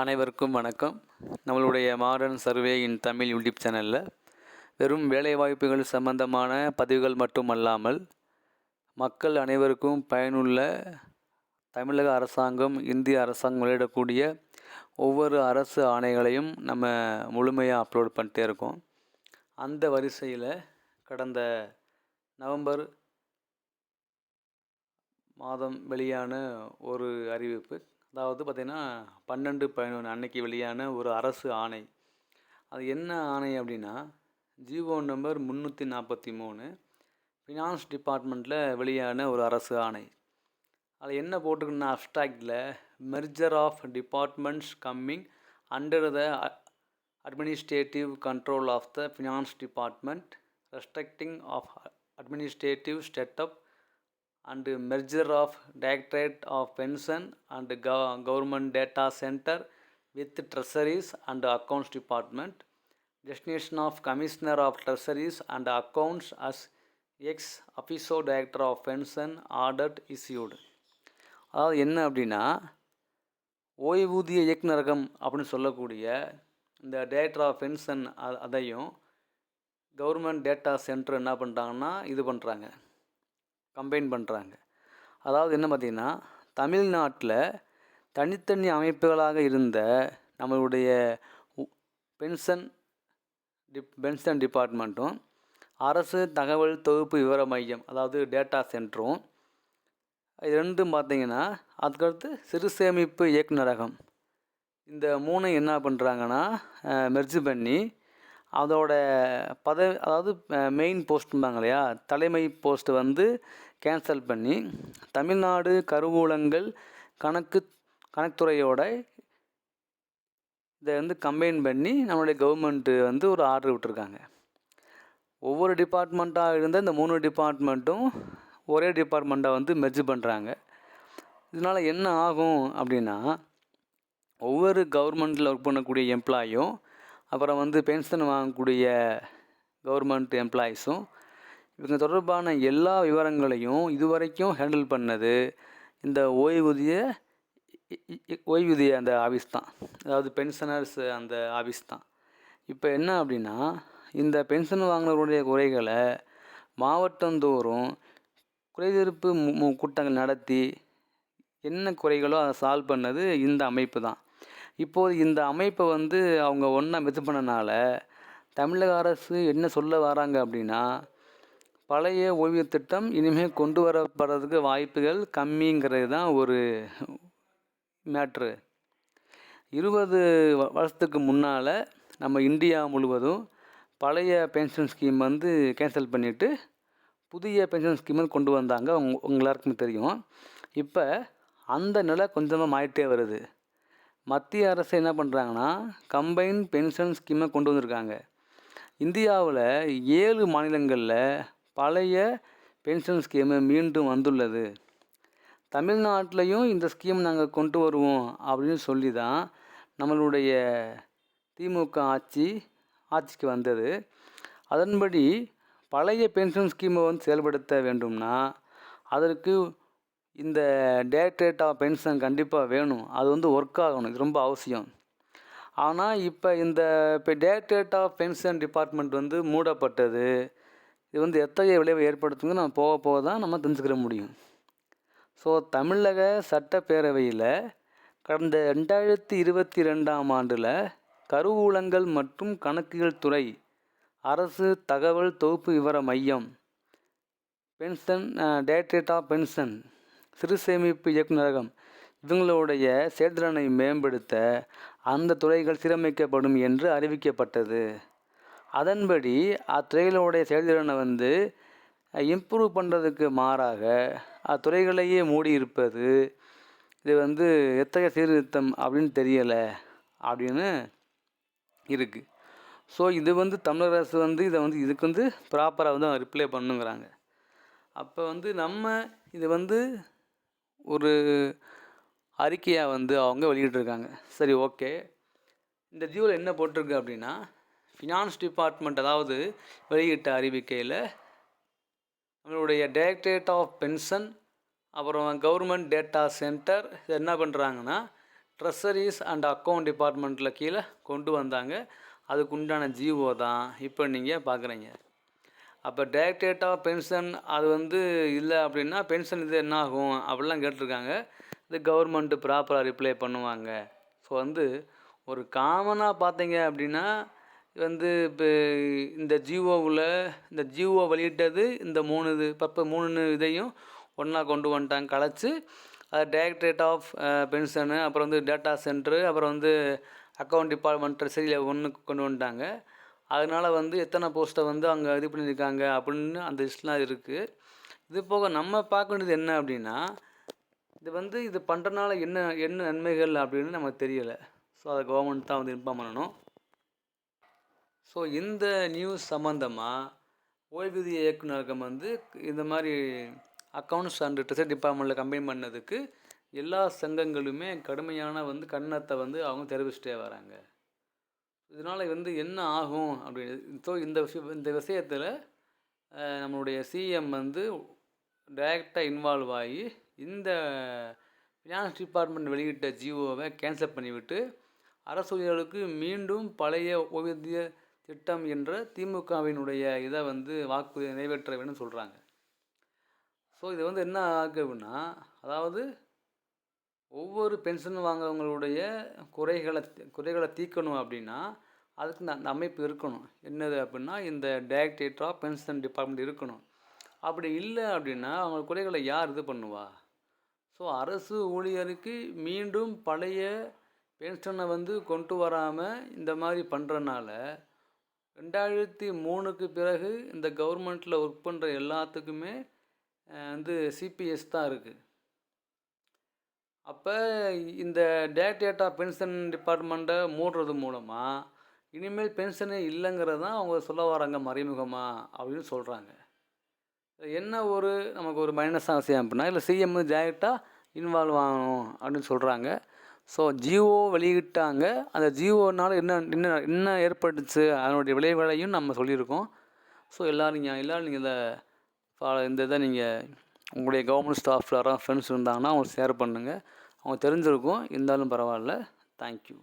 அனைவருக்கும் வணக்கம். நம்மளுடைய modern survey in Tamil YouTube சேனலில் வெறும் வேலைவாய்ப்புகள் சம்பந்தமான பதிவுகள் மட்டுமல்லாமல் மக்கள் அனைவருக்கும் பயனுள்ள தமிழக அரசாங்கம் இந்திய அரசாங்கம் வெளியிடக்கூடிய ஒவ்வொரு அரசு ஆணைகளையும் நம்ம முழுமையாக அப்லோட் பண்ணிட்டே இருக்கோம். அந்த வரிசையில் கடந்த நவம்பர் மாதம் வெளியான ஒரு அறிவிப்பு அதாவது பார்த்திங்கன்னா பன்னெண்டு பதினொன்று அன்னைக்கு வெளியான ஒரு அரசு ஆணை. அது என்ன ஆணை அப்படின்னா ஜிஓ நம்பர் முந்நூற்றி நாற்பத்தி மூணு ஃபினான்ஸ் டிபார்ட்மெண்ட்டில் வெளியான ஒரு அரசு ஆணை. அதில் என்ன போட்டிருக்குன்னா அப்டாக்டில் merger of departments coming under the administrative control of the finance department restructuring of administrative setup and merger of directorate of pension and gov- government data center with treasuries and accounts department destination of commissioner of treasuries and accounts as ex officio director of pension ordered issued அதாவது என்ன அப்படின்னா ஓய்வூதிய இயக்குநரகம் அப்படின்னு சொல்லக்கூடிய இந்த director of pension அதையும் government data centre என்ன பண்ணுறாங்கன்னா இது பண்ணுறாங்க கம்பைன் பண்ணுறாங்க அதாவது என்ன பார்த்திங்கன்னா தமிழ்நாட்டில் தனித்தனி அமைப்புகளாக இருந்த நம்மளுடைய பென்ஷன் டிப் பென்ஷன் டிபார்ட்மெண்ட்டும் அரசு தகவல் தொகுப்பு விவர மையம் அதாவது டேட்டா சென்டரும் இது ரெண்டும் பார்த்திங்கன்னா அதுக்கடுத்து சிறு சேமிப்பு இயக்குநரகம். இந்த மூணு என்ன பண்ணுறாங்கன்னா மெர்ஜ் பண்ணி அதோட பதவி அதாவது மெயின் போஸ்ட்டும்பாங்க இல்லையா? தலைமை போஸ்ட்டு வந்து கேன்சல் பண்ணி தமிழ்நாடு கருவூலங்கள் கணக்கு கணக்குத்துறையோட இதை வந்து கம்பைன் பண்ணி நம்மளுடைய கவர்மெண்ட்டு வந்து ஒரு ஆர்டர் விட்டுருக்காங்க. ஒவ்வொரு டிபார்ட்மெண்ட்டாக இருந்த இந்த மூணு டிபார்ட்மெண்ட்டும் ஒரே டிபார்ட்மெண்ட்டாக வந்து மெர்ஜ் பண்ணுறாங்க இதனால் என்ன ஆகும் அப்படின்னா ஒவ்வொரு கவர்மெண்ட்டில் ஒர்க் பண்ணக்கூடிய எம்ப்ளாயும் அப்புறம் வந்து பென்ஷன் வாங்கக்கூடிய கவர்மெண்ட் எம்ப்ளாயீஸும் இவங்க தொடர்பான எல்லா விவரங்களையும் இதுவரைக்கும் ஹேண்டில் பண்ணது இந்த ஓய்வூதிய ஓய்வூதிய அந்த ஆஃபீஸ் தான். அதாவது பென்ஷனர்ஸ் அந்த ஆஃபீஸ் தான். இப்போ என்ன அப்படின்னா இந்த பென்ஷன் வாங்கினவருடைய குறைகளை மாவட்டந்தோறும் குறைதீர்ப்பு கூட்டங்கள் நடத்தி என்ன குறைகளோ அதை சால்வ் பண்ணது இந்த அமைப்பு தான். இப்போது இந்த அமைப்பை வந்து அவங்க ஒன்றா இது பண்ணனால தமிழக அரசு என்ன சொல்ல வராங்க அப்படின்னா பழைய ஓய்வு திட்டம் இனிமேல் கொண்டு வரப்படுறதுக்கு வாய்ப்புகள் கம்மிங்கிறது தான் ஒரு மேட்ரு. இருபது வருஷத்துக்கு முன்னால் நம்ம இந்தியா முழுவதும் பழைய பென்ஷன் ஸ்கீம் வந்து கேன்சல் பண்ணிவிட்டு புதிய பென்ஷன் ஸ்கீம் வந்து கொண்டு வந்தாங்க. உங் உங்க எல்லாருக்குமே தெரியும். இப்போ அந்த நிலை கொஞ்சமாக மாறிட்டே வருது. மத்திய அரசு என்ன பண்ணுறாங்கன்னா கம்பைன் பென்ஷன் ஸ்கீமை கொண்டு வந்திருக்காங்க. இந்தியாவில் ஏழு மாநிலங்களில் பழைய பென்ஷன் ஸ்கீமு மீண்டும் வந்துள்ளது. தமிழ்நாட்டிலையும் இந்த ஸ்கீம் நாங்கள் கொண்டு வருவோம் அப்படின்னு சொல்லி தான் நம்மளுடைய திமுக ஆட்சி ஆட்சிக்கு வந்தது. அதன்படி பழைய பென்ஷன் ஸ்கீமை வந்து செயல்படுத்த வேண்டும்னா அதற்கு இந்த டேரக்டரேட் ஆஃப் பென்ஷன் கண்டிப்பாக வேணும். அது வந்து ஒர்க் ஆகணும். இது ரொம்ப அவசியம். ஆனால் இப்போ இந்த இப்போ டேரக்டரேட் ஆஃப் பென்ஷன் டிபார்ட்மெண்ட் வந்து மூடப்பட்டது. இது வந்து எத்தகைய விளைவை ஏற்படுத்துங்க நம்ம போக போக தான் நம்ம தெரிஞ்சுக்கிற முடியும். ஸோ தமிழக சட்டப்பேரவையில் கடந்த ரெண்டாயிரத்தி இருபத்தி ரெண்டாம் ஆண்டில் கருவூலங்கள் மற்றும் கணக்குகள் துறை அரசு தகவல் தொகுப்பு விவர மையம் பென்ஷன் டேரக்டரேட் ஆஃப் பென்ஷன் சிறு சேமிப்பு இயக்குநரகம். இவங்களுடைய செயல்திறனை மேம்படுத்த அந்த துறைகள் சீரமைக்கப்படும் என்று அறிவிக்கப்பட்டது. அதன்படி அத்துறைகளுடைய செயல்திறனை வந்து இம்ப்ரூவ் பண்ணுறதுக்கு மாறாக அத்துறைகளையே மூடி இருப்பது இது வந்து எத்தகைய சீர்திருத்தம் அப்படின்னு தெரியலை அப்படின்னு இருக்குது ஸோ இது வந்து தமிழக அரசு வந்து இதை வந்து இதுக்கு வந்து ப்ராப்பராக வந்து ரிப்ளை பண்ணுங்கிறாங்க. அப்போ வந்து நம்ம இது வந்து ஒரு அறிக்கையாக வந்து அவங்க வெளியிட்டிருக்காங்க. சரி ஓகே. இந்த ஜியோவில் என்ன போட்டிருக்கு அப்படின்னா ஃபினான்ஸ் டிபார்ட்மெண்ட் அதாவது வெளியிட்ட அறிவிக்கையில் நம்மளுடைய டைரக்டரேட் ஆஃப் பென்ஷன் அப்புறம் கவர்மெண்ட் டேட்டா சென்டர் இது என்ன பண்ணுறாங்கன்னா ட்ரெஸரிஸ் அண்ட் அக்கௌண்ட் டிபார்ட்மெண்ட்டில் கீழே கொண்டு வந்தாங்க. அதுக்கு உண்டான ஜிஓ தான் இப்போ நீங்கள் பார்க்குறீங்க அப்போ டேரக்டரேட் ஆஃப் பென்ஷன் அது வந்து இல்லை அப்படின்னா பென்ஷன் இது என்ன ஆகும்? அப்படிலாம் கேட்டிருக்காங்க. இது கவர்மெண்ட்டு ப்ராப்பராக ரிப்ளை பண்ணுவாங்க. ஸோ வந்து ஒரு காமனாக பார்த்தீங்க அப்படின்னா வந்து இப்போ இந்த ஜிஓவில் இந்த ஜிஓ வெளியிட்டது இந்த மூணு இது இப்போ மூணு இதையும் ஒன்றா கொண்டு வந்துட்டாங்க. கலைச்சி அது டைரக்டரேட் ஆஃப் பென்ஷனு அப்புறம் வந்து டேட்டா சென்டரு அப்புறம் வந்து அக்கௌண்ட் டிபார்ட்மெண்ட் ட்ரெஸரியில் ஒன்று கொண்டு வந்துட்டாங்க. அதனால் வந்து எத்தனை போஸ்ட்டை வந்து அங்கே இது பண்ணியிருக்காங்க அப்படின்னு அந்த லிஸ்ட்லாம் இருக்குது இது போக நம்ம பார்க்க வேண்டியது என்ன அப்படின்னா இது வந்து இது பண்ணுறனால என்ன என்ன நன்மைகள் அப்படின்னு நமக்கு தெரியலை. ஸோ அதை கவர்மெண்ட் தான் வந்து இன்ஃபார்ம் பண்ணணும். ஸோ இந்த நியூஸ் சம்மந்தமாக ஓய்வூதிய இயக்குநரகம் வந்து இந்த மாதிரி அக்கௌண்ட்ஸ் அண்ட் ட்ரெஸரி டிபார்ட்மெண்ட்டில் கம்பைன் பண்ணதுக்கு எல்லா சங்கங்களுமே கடுமையான வந்து கண்ணத்தை வந்து அவங்க தெரிவிச்சிட்டே வராங்க. இதனால் வந்து என்ன ஆகும் அப்படின்னு ஸோ இந்த விஷயம் இந்த விஷயத்தில் நம்மளுடைய சிஎம் வந்து டைரெக்டாக இன்வால்வ் ஆகி இந்த ஃபினான்ஸ் டிபார்ட்மெண்ட் வெளியிட்ட ஜிஓவை கேன்சல் பண்ணிவிட்டு அரசு ஊழியர்களுக்கு மீண்டும் பழைய ஓய்வூதிய திட்டம் என்ற திமுகவினுடைய இதை வந்து வாக்குறுதியை நிறைவேற்ற வேண்டும் சொல்கிறாங்க ஸோ இது வந்து என்ன ஆகுதுன்னா அதாவது ஒவ்வொரு பென்ஷன் வாங்கவங்களுடைய குறைகளை குறைகளை தீர்க்கணும் அப்படின்னா அதுக்கு இந்த அந்த அமைப்பு இருக்கணும். என்னது அப்படின்னா இந்த டைரக்டரேட் ஆஃப் பென்ஷன் டிபார்ட்மெண்ட் இருக்கணும். அப்படி இல்லை அப்படின்னா அவங்க குறைகளை யார் இது பண்ணுவா? ஸோ அரசு ஊழியருக்கு மீண்டும் பழைய பென்ஷனை வந்து கொண்டு வராமல் இந்த மாதிரி பண்ணுறனால ரெண்டாயிரத்தி மூணுக்கு பிறகு இந்த கவர்மெண்ட்டில் ஒர்க் பண்ணுற எல்லாத்துக்குமே வந்து சிபிஎஸ் தான் இருக்குது அப்போ இந்த டேட்டா பென்ஷன் டிபார்ட்மெண்ட்டை மூடுறது மூலமாக இனிமேல் பென்ஷனே இல்லைங்கிறது தான் அவங்க சொல்ல வராங்க மறைமுகமாக அப்படின்னு சொல்கிறாங்க என்ன ஒரு நமக்கு ஒரு மைனஸ் விஷயம் அப்படின்னா இல்லை சிஎம் டேரெக்டாக இன்வால்வ் ஆகணும் அப்படின்னு சொல்கிறாங்க ஸோ ஜியோ வெளியிட்டாங்க. அந்த ஜியோனால் என்ன என்ன என்ன ஏற்பட்டுச்சு? அதனுடைய விளைவுகளையும் நம்ம சொல்லியிருக்கோம். ஸோ எல்லோரும் நீங்கள் எல்லோரும் நீங்கள் இதை ஃபாலோ இந்த இதை நீங்கள் உங்களுடைய கவர்மெண்ட் ஸ்டாஃப் யாராவது ஃப்ரெண்ட்ஸ் இருந்தாங்கன்னா அவங்க ஷேர் பண்ணுங்கள் அவங்க தெரிஞ்சிருக்கும். இருந்தாலும் பரவாயில்ல. தேங்க்யூ